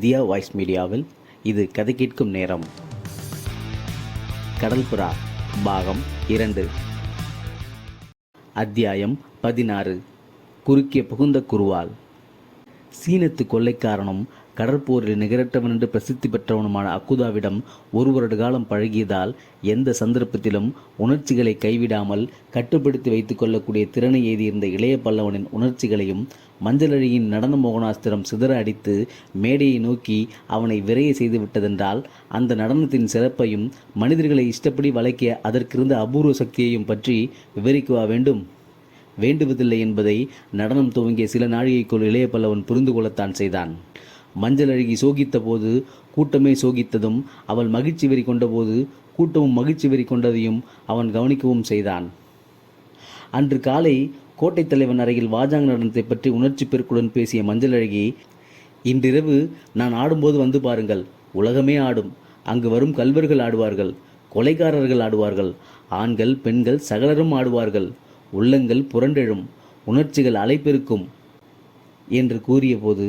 தியா voice மீடியாவில் இது கதை கேட்கும் நேரம். கடல்புறா பாகம் இரண்டு. அத்தியாயம் பதினாறு. குறுக்கே புகுந்த குருவால். சீனத்து கொள்ளைக்காரனும் கடற்போரில் நிகரற்றவன் என்று பிரசித்தி பெற்றவனுமான அக்குதாவிடம் ஒரு வருட காலம் பழகியதால் எந்த சந்தர்ப்பத்திலும் உணர்ச்சிகளை கைவிடாமல் கட்டுப்படுத்தி வைத்துக் கொள்ளக்கூடிய திறனை எய்தியிருந்த இளைய பல்லவனின் உணர்ச்சிகளையும் மஞ்சளழியின் நடன மோகனாஸ்திரம் சிதற அடித்து மேடையை நோக்கி அவனை விரைய செய்து விட்டதென்றால் அந்த நடனத்தின் சிறப்பையும் மனிதர்களை இஷ்டப்படி வளைக்க அதற்கிருந்த அபூர்வ சக்தியையும் பற்றி விவரிக்குவா வேண்டும். வேண்டுவதில்லை என்பதை நடனம் துவங்கிய சில நாழிகைக்குள் இளைய பல்லவன் புரிந்து கொள்ளத்தான் செய்தான். மஞ்சள் அழகி சோகித்த போது கூட்டமே சோகித்ததும் அவள் மகிழ்ச்சி வெறி கொண்டபோது கூட்டமும் மகிழ்ச்சி வெறி கொண்டதையும் அவன் கவனிக்கவும் செய்தான். அன்று காலை கோட்டைத் தலைவன் அறையில் வாஜாங் நடனத்தை பற்றி உணர்ச்சி பெருக்குடன் பேசிய மஞ்சள் அழகி இன்றிரவு நான் ஆடும்போது வந்து பாருங்கள். உலகமே ஆடும். அங்கு வரும் கல்வர்கள் ஆடுவார்கள். கொலைகாரர்கள் ஆடுவார்கள். ஆண்கள் பெண்கள் சகலரும் ஆடுவார்கள். உள்ளங்கள் புரண்டெழும். உணர்ச்சிகள் அலைப்பெருக்கும் என்று கூறியபோது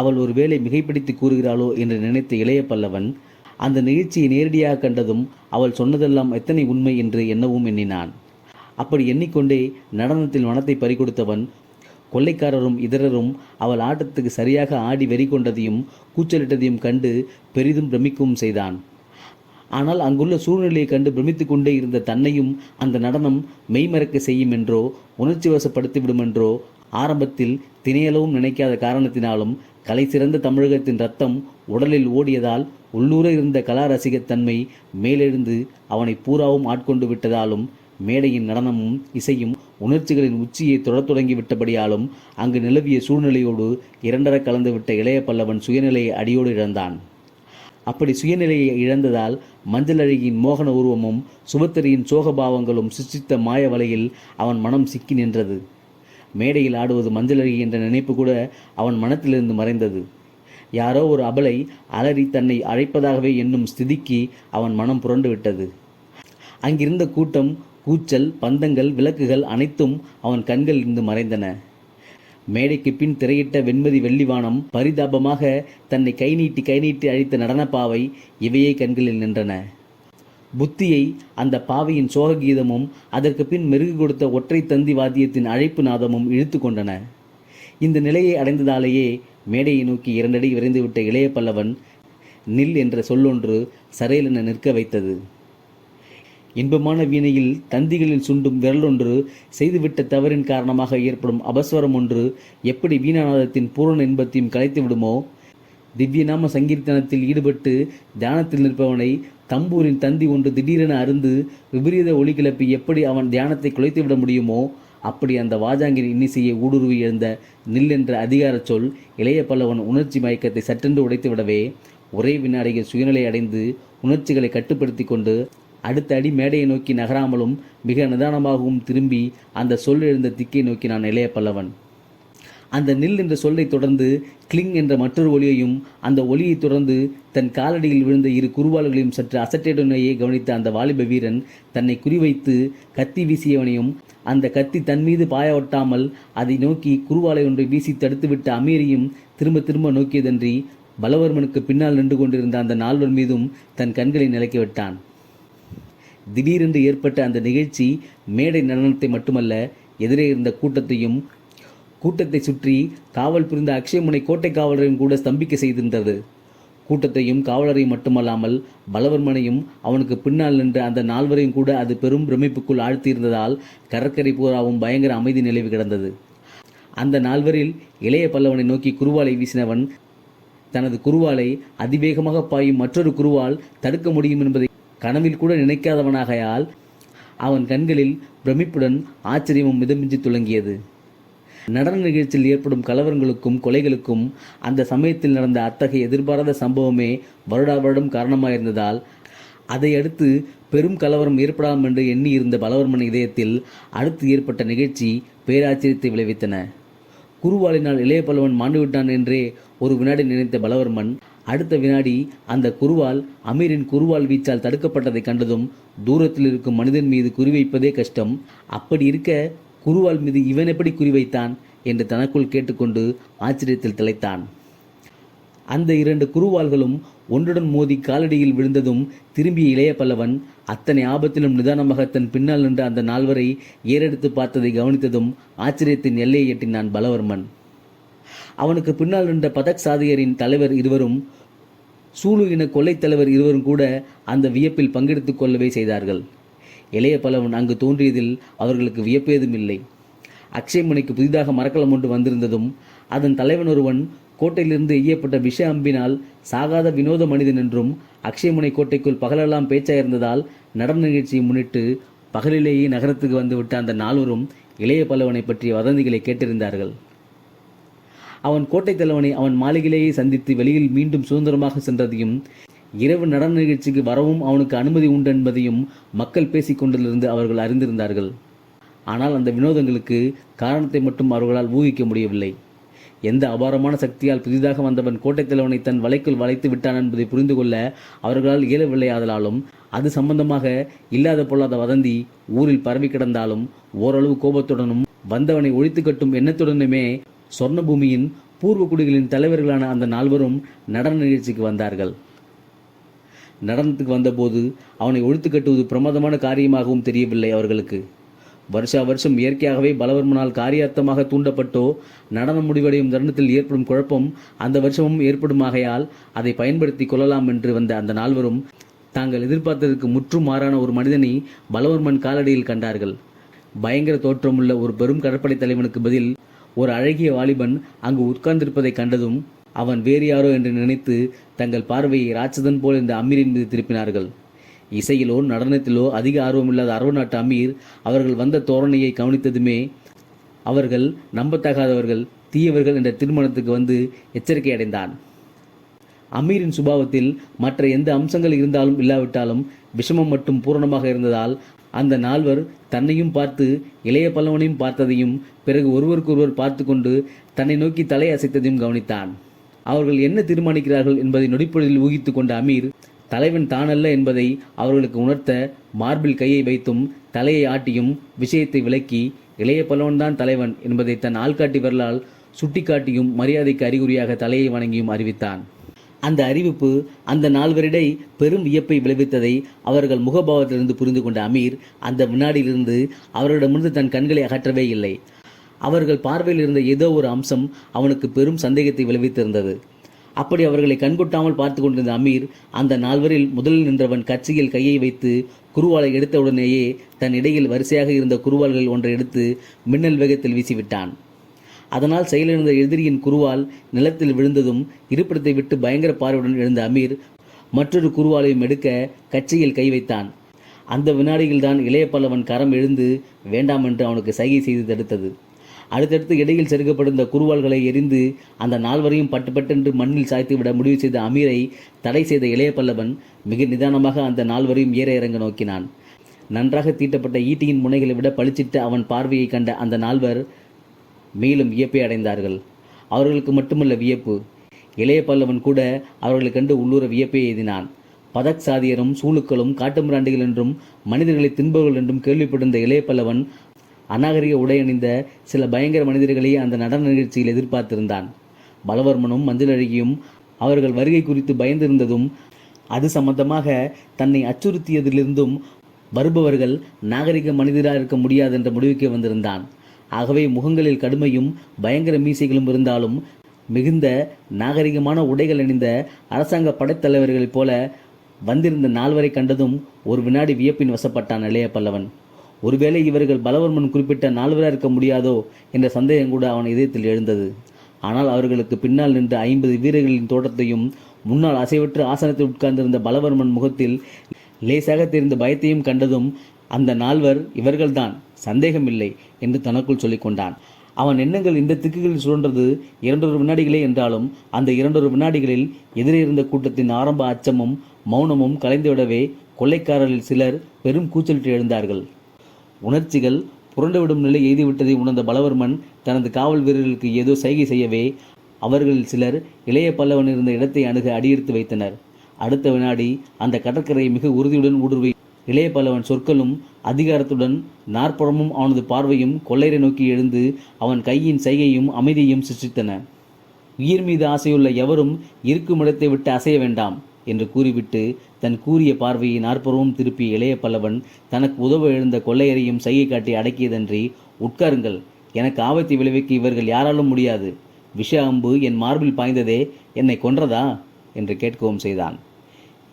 அவள் ஒருவேளை மிகைப்பிடித்து கூறுகிறாளோ என்று நினைத்த இளைய பல்லவன் அந்த நிகழ்ச்சியை நேரடியாக கண்டதும் அவள் சொன்னதெல்லாம் எத்தனை உண்மை என்று எண்ணவும் எண்ணினான். அப்படி எண்ணிக்கொண்டே நடனத்தில் மனத்தை பறிகொடுத்தவன் கொள்ளைக்காரரும் இதரரும் அவள் ஆட்டத்துக்கு சரியாக ஆடி வெறி கொண்டதையும் கூச்சலிட்டதையும் கண்டு பெரிதும் பிரமிக்கவும் செய்தான். ஆனால் அங்குள்ள சூழ்நிலையை கண்டு பிரமித்து கொண்டே இருந்த தன்னையும் அந்த நடனம் மெய்மறக்க செய்யும் என்றோ உணர்ச்சி வசப்படுத்தி விடுமென்றோ ஆரம்பத்தில் திணையளவும் நினைக்காத காரணத்தினாலும் கலை சிறந்த தமிழகத்தின் ரத்தம் உடலில் ஓடியதால் உள்ளூர இருந்த கலா ரசிகத்தன்மை மேலெழுந்து அவனை பூராவும் ஆட்கொண்டு விட்டதாலும் மேடையின் நடனமும் இசையும் உணர்ச்சிகளின் உச்சியை தொடரத் தொடங்கி விட்டபடியாலும் அங்கு நிலவிய சூழ்நிலையோடு இரண்டர கலந்துவிட்ட இளைய பல்லவன் சுயநிலையை அடியோடு இழந்தான். அப்படி சுயநிலையை இழந்ததால் மஞ்சள் அழகியின் மோகன உருவமும் சுபத்திரியின் சோகபாவங்களும் சிருஷ்டித்த மாய வலையில் அவன் மனம் சிக்கி நின்றது. மேடையில் ஆடுவது மஞ்சளரி என்ற நினைப்பு கூட அவன் மனத்திலிருந்து மறைந்தது. யாரோ ஒரு அபலை அலறி தன்னை அழைப்பதாகவே என்னும் ஸ்திதிக்கு அவன் மனம் புரண்டு விட்டது அங்கிருந்த கூட்டம் கூச்சல் பந்தங்கள் விளக்குகள் அனைத்தும் அவன் கண்கள் இருந்து மறைந்தன. மேடைக்கு பின் திரையிட்ட வெண்மதி வெள்ளிவானம் பரிதாபமாக தன்னை கை நீட்டி கை நீட்டி அழித்த நடனப்பாவை இவையே கண்களில் நின்றன. புத்தியை அந்த பாவையின் சோக கீதமும் அதற்கு பின் மெருகு கொடுத்த ஒற்றை தந்தி வாத்தியத்தின் அழைப்பு நாதமும் இழுத்து கொண்டன. இந்த நிலையை அடைந்ததாலேயே மேடையை நோக்கி இரண்டடி விரைந்துவிட்ட இளைய பல்லவன் நில் என்ற சொல்லொன்று சரையலென நிற்க வைத்தது. இன்பமான வீணையில் தந்திகளில் சுண்டும் விரலொன்று செய்துவிட்ட தவறின் காரணமாக ஏற்படும் அபஸ்வரம் ஒன்று எப்படி வீணாநாதத்தின் பூரண இன்பத்தையும் கலைத்து விடுமோ திவ்யநாம சங்கீர்த்தனத்தில் ஈடுபட்டு தியானத்தில் நிற்பவனை தம்பூரின் தந்தி ஒன்று திடீரென அருந்து விபரீத ஒளி கிளப்பி எப்படி அவன் தியானத்தை குலைத்து விட முடியுமோ அப்படி அந்த வாஜாங்கின் இன்னிசையை ஊடுருவி எழுந்த நில் என்ற அதிகாரச் சொல் இளைய பல்லவன் உணர்ச்சி மயக்கத்தை சட்டென்று உடைத்துவிடவே ஒரே வினாடியில் சுயநிலை அடைந்து உணர்ச்சிகளை கட்டுப்படுத்தி கொண்டு அடுத்த அடி மேடையை நோக்கி நகராமலும் மிக நிதானமாகவும் திரும்பி அந்த சொல் எழுந்த திக்கை நோக்கினான் இளைய பல்லவன். அந்த நில் என்ற சொல்லை தொடர்ந்து கிளிங் என்ற மற்றொரு ஒலியையும் அந்த ஒலியை தொடர்ந்து தன் காலடியில் விழுந்த இரு குருவாளர்களையும் சற்று அசட்டேடனையே கவனித்த அந்த வாலிப வீரன் தன்னை குறிவைத்து கத்தி வீசியவனையும் அந்த கத்தி தன் மீது பாய ஒட்டாமல் அதை நோக்கி குருவாலை ஒன்றை வீசி தடுத்துவிட்ட அமீரையும் திரும்ப திரும்ப நோக்கியதன்றி பலவர்மனுக்கு பின்னால் நின்று கொண்டிருந்த அந்த நால்வர் மீதும் தன் கண்களை நிலைக்கிவிட்டான் திடீரென்று ஏற்பட்ட அந்த நிகழ்ச்சி மேடை நடனத்தை மட்டுமல்ல எதிரே இருந்த கூட்டத்தையும் கூட்டத்தை சுற்றி காவல் புரிந்த அக்ஷயமுனை கோட்டை காவலரையும் கூட ஸ்தம்பிக்க செய்திருந்தது. கூட்டத்தையும் காவலரையும் மட்டுமல்லாமல் பலவர்மனையும் அவனுக்கு பின்னால் நின்ற அந்த நால்வரையும் கூட அது பெரும் பிரமிப்புக்குள் ஆழ்த்தியிருந்ததால் கடற்கரை பூராவும் பயங்கர அமைதி நிலவு கிடந்தது. அந்த நால்வரில் இளைய பல்லவனை நோக்கி குருவாலை வீசினவன் தனது குருவாலை அதிவேகமாக பாயும் மற்றொரு குருவால் தடுக்க முடியும் என்பதை கனவில் கூட நினைக்காதவனாகையால் அவன் கண்களில் பிரமிப்புடன் ஆச்சரியமும் மிதமிஞ்சி துளங்கியது. நடன நிகழ்ச்சியில் ஏற்படும் கலவரங்களுக்கும் கொலைகளுக்கும் அந்த சமயத்தில் நடந்த அத்தகைய எதிர்பாராத சம்பவமே வருடா வருடம் காரணமாயிருந்ததால் அதை அடுத்து பெரும் கலவரம் ஏற்படாமல் என்று எண்ணி இருந்த பலவர்மன் இதயத்தில் அடுத்து ஏற்பட்ட நிகழ்ச்சி பேராச்சரியத்தை விளைவித்தன. குருவாளினால் இளைய பல்லவன் மாண்டுவிட்டான் என்றே ஒரு வினாடி நினைத்த பலவர்மன் அடுத்த வினாடி அந்த குருவால் அமீரின் குருவால் வீச்சால் தடுக்கப்பட்டதை கண்டதும் தூரத்தில் இருக்கும் மனிதன் மீது குறிவைப்பதே கஷ்டம். அப்படி இருக்க குருவால் மீது இவன் எப்படி குறிவைத்தான் என்று தனக்குள் கேட்டுக்கொண்டு ஆச்சரியத்தில் திளைத்தான். அந்த இரண்டு குருவாள்களும் ஒன்றுடன் மோதி காலடியில் விழுந்ததும் திரும்பிய இளைய பல்லவன் அத்தனை ஆபத்திலும் நிதானமாக தன் பின்னால் நின்ற அந்த நால்வரை ஏறெடுத்து பார்த்ததை கவனித்ததும் ஆச்சரியத்தின் எல்லையை எட்டினான் பலவர்மன். அவனுக்கு பின்னால் நின்ற பதக் சாதியரின் தலைவர் இருவரும் சூலு இன கொள்ளைத் தலைவர் இருவரும் கூட அந்த வியப்பில் பங்கெடுத்துக் கொள்ளவே செய்தார்கள். இளைய பலவன் அங்கு தோன்றியதில் அவர்களுக்கு வியப்பேதும் இல்லை. அக்ஷயமுனைக்கு புதிதாக மரக்கலம் ஒன்று வந்திருந்ததும் அதன் தலைவன் ஒருவன் கோட்டையிலிருந்து எய்யப்பட்ட விஷ அம்பினால் சாகாத வினோத மனிதன் என்றும் அக்ஷயமுனை கோட்டைக்குள் பகலெல்லாம் பேச்சாயிருந்ததால் நடன நிகழ்ச்சியை முன்னிட்டு பகலிலேயே நகரத்துக்கு வந்துவிட்ட அந்த நால்வரும் இளைய பல்லவனை பற்றிய வதந்திகளை கேட்டிருந்தார்கள். அவன் கோட்டை தலைவனை அவன் மாளிகையிலேயே சந்தித்து வெளியில் மீண்டும் சுதந்திரமாக சென்றதையும் இரவு நடன நிகழ்ச்சிக்கு வரவும் அவனுக்கு அனுமதி உண்டு என்பதையும் மக்கள் பேசிக் கொண்டிலிருந்து அவர்கள் அறிந்திருந்தார்கள். ஆனால் அந்த வினோதங்களுக்கு காரணத்தை மட்டும் அவர்களால் ஊகிக்க முடியவில்லை. எந்த அபாரமான சக்தியால் புதிதாக வந்தவன் கோட்டைத்தலைவனை தன் வலைக்குள் வளைத்து விட்டான் என்பதை புரிந்து கொள்ள அவர்களால் இயலவில்லை ஆதலாலும் அது சம்பந்தமாக இல்லாத பொல்லாத வதந்தி ஊரில் பரவி கிடந்தாலும் ஓரளவு கோபத்துடனும் வந்தவனை ஒழித்து கட்டும் எண்ணத்துடனுமே சொர்ணபூமியின் பூர்வ குடிகளின் தலைவர்களான அந்த நால்வரும் நடன நிகழ்ச்சிக்கு வந்தார்கள். நடனத்துக்கு வந்தபோது அவனை ஒழித்து கட்டுவது பிரமாதமான காரியமாகவும் தெரியவில்லை அவர்களுக்கு. வருஷா வருஷம் இயற்கையாகவே பலவர்மனால் காரியார்த்தமாக தூண்டப்பட்டோ நடனம் முடிவடையும் தருணத்தில் ஏற்படும் குழப்பம் அந்த வருஷமும் ஏற்படுமாகையால் அதை பயன்படுத்தி கொள்ளலாம் என்று வந்த அந்த நால்வரும் தாங்கள் எதிர்பார்த்ததற்கு முற்றும் மாறான ஒரு மனிதனை பலவர்மன் காலடியில் கண்டார்கள். பயங்கர தோற்றமுள்ள ஒரு பெரும் கடற்படை தலைவனுக்கு பதில் ஒரு அழகிய வாலிபன் அங்கு உட்கார்ந்திருப்பதை கண்டதும் அவன் வேறு யாரோ என்று நினைத்து தங்கள் பார்வையை ராட்சதன் போல் இந்த அமீரின் மீது திருப்பினார்கள். இசையிலோ நடனத்திலோ அதிக ஆர்வமில்லாத அரபு நாட்டு அமீர் அவர்கள் வந்த தோரணையை கவனித்ததுமே அவர்கள் நம்பத்தகாதவர்கள் தீயவர்கள் என்ற திருமணத்துக்கு வந்து எச்சரிக்கை அடைந்தான். அமீரின் சுபாவத்தில் மற்ற எந்த அம்சங்கள் இருந்தாலும் இல்லாவிட்டாலும் விஷமம் மட்டும் பூரணமாக இருந்ததால் அந்த நால்வர் தன்னையும் பார்த்து இளைய பல்லவனையும் பார்த்ததையும் பிறகு ஒருவருக்கொருவர் பார்த்து கொண்டு தன்னை நோக்கி தலை அசைத்ததையும் கவனித்தான். அவர்கள் என்ன தீர்மானிக்கிறார்கள் என்பதை நொடிப்பொழுதில் ஊகித்து கொண்ட அமீர் தலைவன் தானல்ல என்பதை அவர்களுக்கு உணர்த்த மார்பில் கையை வைத்தும் தலையை ஆட்டியும் விஷயத்தை விளக்கி இளைய பல்லவன்தான் தலைவன் என்பதை தன் ஆள்காட்டி விரலால் சுட்டிக்காட்டியும் மரியாதைக்கு அறிகுறியாக தலையை வணங்கியும் அறிவித்தான். அந்த அறிவிப்பு அந்த நால்வரிடை பெரும் வியப்பை விளைவித்ததை அவர்கள் முகபாவத்திலிருந்து புரிந்து கொண்ட அமீர் அந்த வினாடியிலிருந்து அவர்களிடமிருந்து தன் கண்களை அகற்றவே இல்லை. அவர்கள் பார்வையில் இருந்த ஏதோ ஒரு அம்சம் அவனுக்கு பெரும் சந்தேகத்தை விளைவித்திருந்தது. அப்படி அவர்களை கண்கொட்டாமல் பார்த்து கொண்டிருந்த அமீர் அந்த நால்வரில் முதலில் நின்றவன் கட்சியில் கையை வைத்து குருவாலை எடுத்தவுடனேயே தன் இடையில் வரிசையாக இருந்த குருவால்கள் ஒன்றை எடுத்து மின்னல் வேகத்தில் வீசிவிட்டான். அதனால் செயலிழந்த எதிரியின் குருவால் நிலத்தில் விழுந்ததும் இருப்பிடத்தை விட்டு பயங்கர பார்வையுடன் எழுந்த அமீர் மற்றொரு குருவாலையும் எடுக்க கட்சியில் கை வைத்தான். அந்த வினாடியில்தான் இளைய பல்லவன் கரம் எழுந்து வேண்டாம் என்று அவனுக்கு சைகை செய்து தடுத்தது. அடுத்தடுத்து இடையில் செருகப்பட்டிருந்த குருவாள்களை எரிந்து அந்த நால்வரையும் பட்டு பட்டென்று மண்ணில் சாய்த்து விட முடிவு செய்த அமீரை தடை செய்த இளைய பல்லவன் மிக நிதானமாக அந்த நால்வரையும் ஏற இறங்க நோக்கினான். நன்றாக தீட்டப்பட்ட ஈட்டியின் முனைகளை விட பளிச்சிட்டு அவன் பார்வையை கண்ட அந்த நால்வர் மேலும் வியப்பை அடைந்தார்கள். அவர்களுக்கு மட்டுமல்ல வியப்பு. இளைய பல்லவன் கூட அவர்களை கண்டு உள்ளூர வியப்பை எய்தினான். பதக் சாதியரும் சூளுக்களும் காட்டுமிராண்டிகள் என்றும் மனிதர்களை தின்பவர்கள் என்றும் கேள்விப்பட்டிருந்த இளைய பல்லவன் அநாகரிக உடை அணிந்த சில பயங்கர மனிதர்களை அந்த நடன நிகழ்ச்சியில் எதிர்பார்த்திருந்தான். பலவர்மனும் மஞ்சளழகியும் அவர்கள் வருகை குறித்து பயந்திருந்ததும் அது சம்பந்தமாக தன்னை அச்சுறுத்தியதிலிருந்தும் வருபவர்கள் நாகரிக மனிதராக இருக்க முடியாது என்ற முடிவுக்கு வந்திருந்தான். ஆகவே முகங்களில் கடுமையும் பயங்கர மீசைகளும் இருந்தாலும் மிகுந்த நாகரிகமான உடைகள் அணிந்த அரசாங்க படைத்தலைவர்களைப் போல வந்திருந்த நால்வரை கண்டதும் ஒரு வினாடி வியப்பின் வசப்பட்டான் இளைய பல்லவன். ஒருவேளை இவர்கள் பலவர்மன் குறிப்பிட்ட நால்வராக இருக்க முடியாதோ என்ற சந்தேகம் கூட அவன் இதயத்தில் எழுந்தது. ஆனால் அவர்களுக்கு பின்னால் நின்ற ஐம்பது வீரர்களின் தோட்டத்தையும் முன்னால் அசைவற்று ஆசனத்தில் உட்கார்ந்திருந்த பலவர்மன் முகத்தில் லேசாக தெரிந்த பயத்தையும் கண்டதும் அந்த நால்வர் இவர்கள்தான் சந்தேகமில்லை என்று தனக்குள் சொல்லிக்கொண்டான். அவன் எண்ணங்கள் இந்த திக்குகளில் சுழன்றது இரண்டொரு வினாடிகளே என்றாலும் அந்த இரண்டொரு வினாடிகளில் எதிரே இருந்த கூட்டத்தின் ஆரம்ப அச்சமும் மௌனமும் கலைந்துவிடவே கொள்ளைக்காரரில் சிலர் பெரும் கூச்சலிட்டு எழுந்தார்கள். உணர்ச்சிகள் புரண்டுவிடும் நிலை எய்துவிட்டதை உணர்ந்த பலவர்மன் தனது காவல் வீரர்களுக்கு ஏதோ சைகை செய்யவே அவர்களில் சிலர் இளைய பல்லவன் இருந்த இடத்தை அணுக அடியெடுத்து வைத்தனர். அடுத்த வினாடி அந்த கடற்கரையை மிக உறுதியுடன் ஊடுருவை இளைய பல்லவன் சொற்களும் அதிகாரத்துடன் நாற்புறமும் அவனது பார்வையும் கொள்ளையரை நோக்கி எழுந்து அவன் கையின் சைகையும் அமைதியையும் சிருஷ்டித்தன. உயிர் மீது ஆசையுள்ள எவரும் இருக்கும் இடத்தை விட்டு அசைய வேண்டாம். என்று கூறிவிட்டு தன் கூறிய பார்வையை நாற்புறமும் திருப்பிய இளைய பல்லவன் தனக்கு உதவ எழுந்த கொள்ளையரையும் சைகை காட்டி அடக்கியதன்றி உட்காருங்கள் எனக்கு ஆபத்தை விளைவிக்க இவர்கள் யாராலும் முடியாது. விஷ அம்பு என் மார்பில் பாய்ந்ததே என்னை கொன்றதா என்று கேட்கவும் செய்தான்.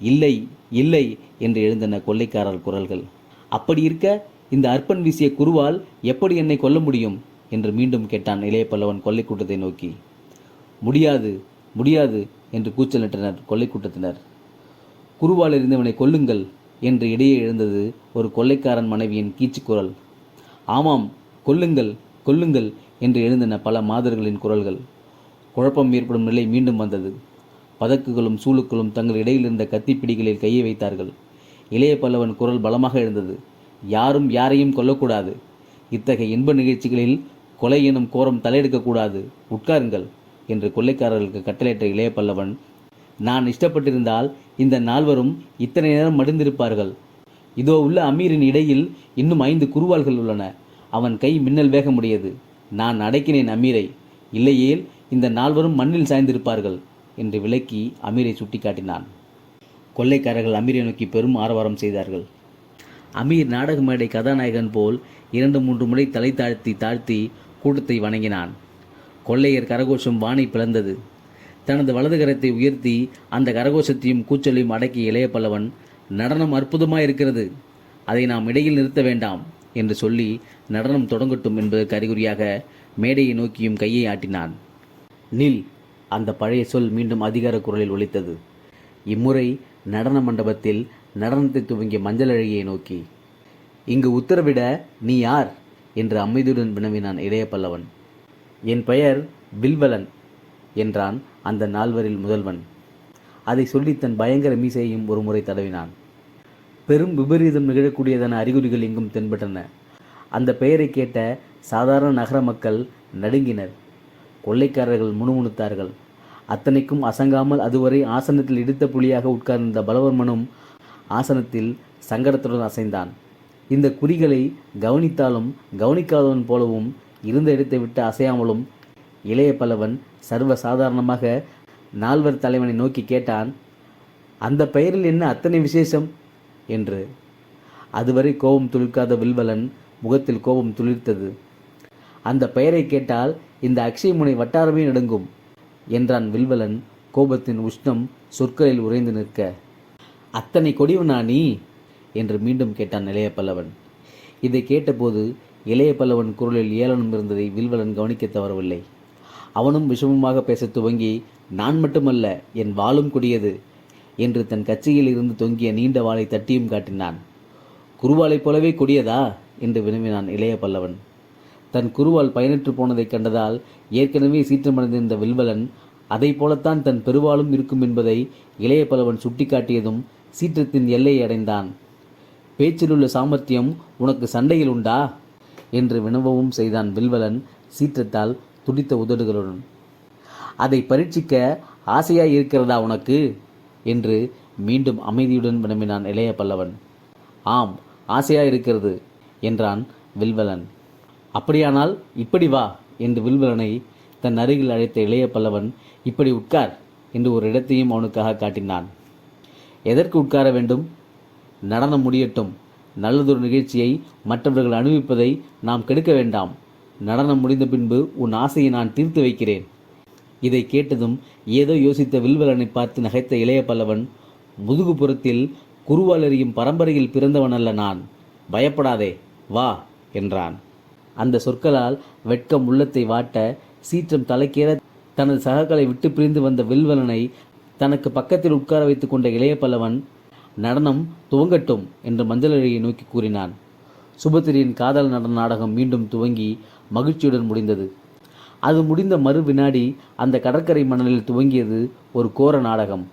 இல்லை இல்லை என்று எழுந்தன கொள்ளைக்காரர் குரல்கள். அப்படி இருக்க இந்த அற்பன் வீசிய குருவால் எப்படி என்னை கொல்ல முடியும் என்று மீண்டும் கேட்டான் இளைய பல்லவன் கொள்ளைக்கூட்டத்தை நோக்கி. முடியாது முடியாது என்று கூச்சலிட்டனர் கொள்ளை கூட்டத்தினர் குருவால் இருந்தவனை கொல்லுங்கள் என்று இடையே எழுந்தது ஒரு கொள்ளைக்காரன் மனைவியின் கீச்சு குரல் ஆமாம் கொல்லுங்கள் கொல்லுங்கள் என்று எழுந்தன பல மாதர்களின் குரல்கள். குழப்பம் ஏற்படும் நிலை மீண்டும் வந்தது. பதக்குகளும் சூளுக்களும் தங்கள் இடையில் இருந்த கத்திப்பிடிகளில் கையை வைத்தார்கள். இளைய பல்லவன் குரல் பலமாக எழுந்தது. யாரும் யாரையும் கொல்லக்கூடாது. இத்தகைய இன்ப நிகழ்ச்சிகளில் கொலை எனும் கோரம் தலையெடுக்கக்கூடாது. உட்காருங்கள். என்று கொள்ளைக்காரர்களுக்கு கட்டளையிட்ட இளைய பல்லவன் நான் இஷ்டப்பட்டிருந்தால் இந்த நால்வரும் இத்தனை நேரம் மடிந்திருப்பார்கள். இதோ உள்ள அமீரின் இடையில் இன்னும் ஐந்து குருவாள்கள் உள்ளன. அவன் கை மின்னல் வேகமுடையது நான் அடைக்கினேன் அமீரை. இல்லையேல் இந்த நால்வரும் மண்ணில் சாய்ந்திருப்பார்கள் என்று விளக்கி அமீரை சுட்டிக்காட்டினான். கொள்ளைக்காரர்கள் அமீரை நோக்கி பெரும் ஆரவாரம் செய்தார்கள். அமீர் நாடக மேடை கதாநாயகன் போல் இரண்டு மூன்று முறை தலை தாழ்த்தி தாழ்த்தி கூட்டத்தை வணங்கினான். கொள்ளையர் கரகோஷம் வானை பிளந்தது. தனது வலது கரத்தை உயர்த்தி அந்த கரகோஷத்தையும் கூச்சலையும் அடக்கி இளைய பல்லவன் நடனம் அற்புதமாக இருக்கிறது அதை நாம் இடையில் நிறுத்த வேண்டாம் என்று சொல்லி நடனம் தொடங்கட்டும் என்பதற்கு அறிகுறியாக மேடையை நோக்கியும் கையை ஆட்டினான். நில் அந்த பழைய சொல் மீண்டும் அதிகார குரலில் ஒலித்தது. இம்முறை நடன மண்டபத்தில் நடனத்தை துவங்கிய மஞ்சள் அழகியை நோக்கி இங்கு உத்தரவிட நீ யார்? என்று அமைதியுடன் வினவினான் இளைய பல்லவன். என் பெயர் வில்வலன் என்றான் அந்த நால்வரில் முதல்வன். அதை சொல்லி தன் பயங்கர மீசையையும் ஒருமுறை தடவினான். பெரும் விபரீதம் நிகழக்கூடியதான அறிகுறிகள் எங்கும் தென்பட்டன. அந்த பெயரை கேட்ட சாதாரண நகர மக்கள் நடுங்கினர். கொள்ளைக்காரர்கள் முணுமுணுத்தார்கள். அத்தனைக்கும் அசங்காமல் அதுவரை ஆசனத்தில் இடித்த புலியாக உட்கார்ந்த பலவர்மனும் ஆசனத்தில் சங்கடத்துடன் அசைந்தான். இந்த குறிகளை கவனித்தாலும் கவனிக்காதவன் போலவும் இருந்த இடத்தை விட்டு அசையாமலும் இளைய பல்லவன் சர்வ சாதாரணமாக நால்வர் தலைவனை நோக்கி கேட்டான் அந்த பெயரில் என்ன அத்தனை விசேஷம்? என்று. அதுவரை கோபம் துளிர்க்காத வில்வலன் முகத்தில் கோபம் துளிர்த்தது. அந்த பெயரை கேட்டால் இந்த அக்ஷயமுனை வட்டாரமே நடுங்கும் என்றான் வில்வலன் கோபத்தின் உஷ்ணம் சொற்களில் உறைந்து நிற்க. அத்தனை கொடிவனா நீ? என்று மீண்டும் கேட்டான் இளைய பல்லவன். இதை கேட்டபோது இளைய பல்லவன் குரலில் ஏளனம் இருந்ததை வில்வலன் கவனிக்க தவறவில்லை. அவனும் விஷமமாக பேசத் துவங்கி நான் மட்டுமல்ல என் வாளும் கொடியது என்று தன் கச்சையில் இருந்து தொங்கிய நீண்ட வாளை தட்டியும் காட்டினான். குருவாளைப் போலவே கொடியதா? என்று வினவினான் இளைய பல்லவன். தன் குருவால் பயனற்று போனதைக் கண்டதால் ஏற்கனவே சீற்றமடைந்திருந்த வில்வலன் அதைப் போலத்தான் தன் பெருவாளும் இருக்கும் என்பதை இளைய பல்லவன் சுட்டிக்காட்டியதும் சீற்றத்தின் எல்லையை அடைந்தான். பேச்சிலுள்ள சாமர்த்தியம் உனக்கு சண்டையில் உண்டா? என்று வினவவும் செய்தான் வில்வலன் சீற்றத்தால் துடித்த உதடுகளுடன். அதை பரீட்சிக்க ஆசையாய் இருக்கிறதா உனக்கு? என்று மீண்டும் அமைதியுடன் வினவினான் இளைய பல்லவன். ஆம் ஆசையாய் இருக்கிறது என்றான் வில்வலன். அப்படியானால் இப்படி வா என்று வில்வலனை தன் அருகில் அழைத்த இளைய பல்லவன் இப்படி உட்கார் என்று ஒரு இடத்தையும் அவனுக்காக காட்டினான். எதற்கு உட்கார வேண்டும்? நடனம் முடியட்டும் நல்லதொரு நிகழ்ச்சியை மற்றவர்கள் அனுபவிப்பதை நாம் கெடுக்க வேண்டாம். நடனம் முடிந்த பின்பு உன் ஆசையை நான் தீர்த்து வைக்கிறேன். இதை கேட்டதும் ஏதோ யோசித்த வில்வலனை பார்த்து நகைத்த இளைய பல்லவன் முதுகுப்புறத்தில் குருவால் எறியும் பரம்பரையில் பிறந்தவன் அல்ல நான். பயப்படாதே வா என்றான். அந்த சொற்களால் வெட்கம் உள்ளத்தை வாட்ட சீற்றம் தலைக்கேற தனது சகக்களை விட்டு பிரிந்து வந்த வில்வலனை தனக்கு பக்கத்தில் உட்கார வைத்துக் கொண்ட இளைய பல்லவன் நடனம் துவங்கட்டும் என்று மஞ்சளழியை நோக்கி கூறினான். சுபத்திரியின் காதல் நடன நாடகம் மீண்டும் துவங்கி மகிழ்ச்சியுடன் முடிந்தது. அது முடிந்த மறு வினாடி அந்த கடற்கரை மணலில் துவங்கியது ஒரு கோர நாடகம்.